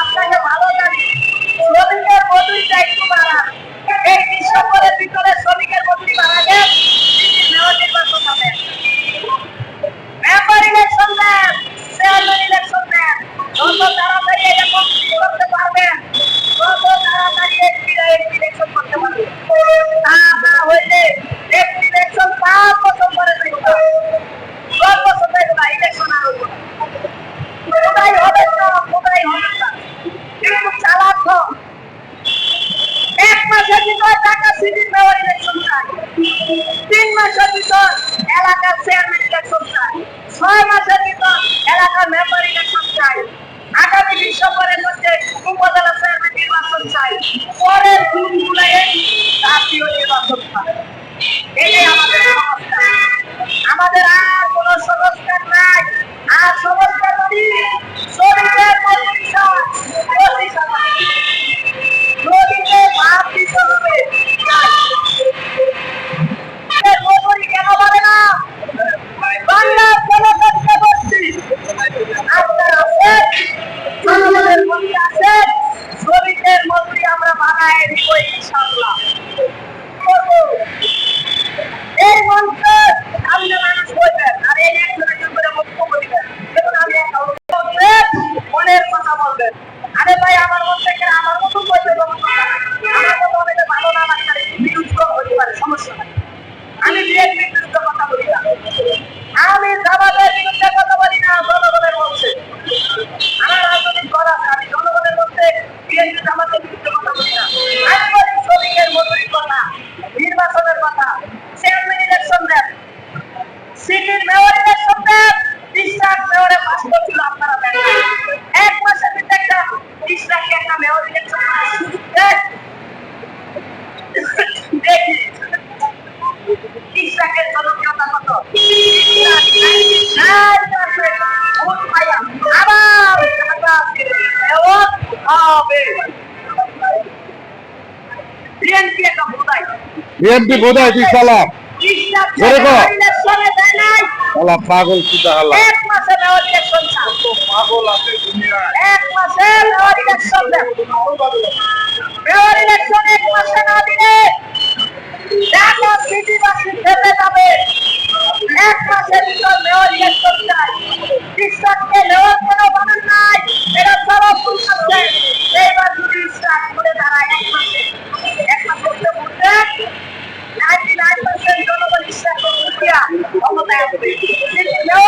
আপনাকে ভালো জানি। শ্রমিকের মজুরি একটু বাড়া এই কৃষকের ভিতরে এক মাসের ভিতর ঢাকা সিটি মেয়র ইলেকশন চাই তিন মাসের ভিতর এলাকার চেয়ারম্যান ইলেকশন চাই ছয় মাসের ভিতর এলাকার মেম্বার ইলেকশন চাই আগামী ডিসেম্বরের মধ্যে উপজেলা চেয়ারম্যান নির্বাচন চাই। পরের জুন জুলাইয়ে জাতীয় নির্বাচন চাই। এটাই দিবেন দেখুন আমি আরে ভাই আমার মন আমার মতো। আমার মতো ভালো না লাগতে পারে সমস্যা নাই আমি বিরুদ্ধে কথা বলি না আমি জামাতের বিরুদ্ধে কথা বলি না জনগণের মধ্যে আমার রাজনৈতিক দল আছে আমি জনগণের মধ্যে বিএনপি জামাতের বিরুদ্ধে কথা বলি না আমি বলি শ্রমিকের মজুরির কথা নির্বাচনের কথা চেয়ারম্যান ইলেকশন দেন সিটির মেয়র ইলেকশন দেন বিশ্বাস মেয়রে পাস করছিল আপনারা দেন নাই। এক মাসের ভিতরে একটা বিশ্বাসকে একটা মেয়র ইলেকশন করার সুযোগ দেন দেখি ইসরাকের জনপ্রিয়তা কত ইসরাক চার মাসে ভোট পাইয়া আবার ঢাকা ফিরে এমন হবে বিএনপি একটা ভোটাই বিএনপি বোধহয় তুই চালা পাগল সুদা হালা। এক মাসে মেয়র ইলেকশন চাল পাগল আছে দুনিয়ায়। এক মাসে মেয়র ইলেকশন দেন ইলেকশন এক মাসে না দিলে ঢাকা সিটিবাসী খেতে যাবে। এক মাসের ভিতর মেয়র ইলেকশন চাই কৃষককে মেয়র No.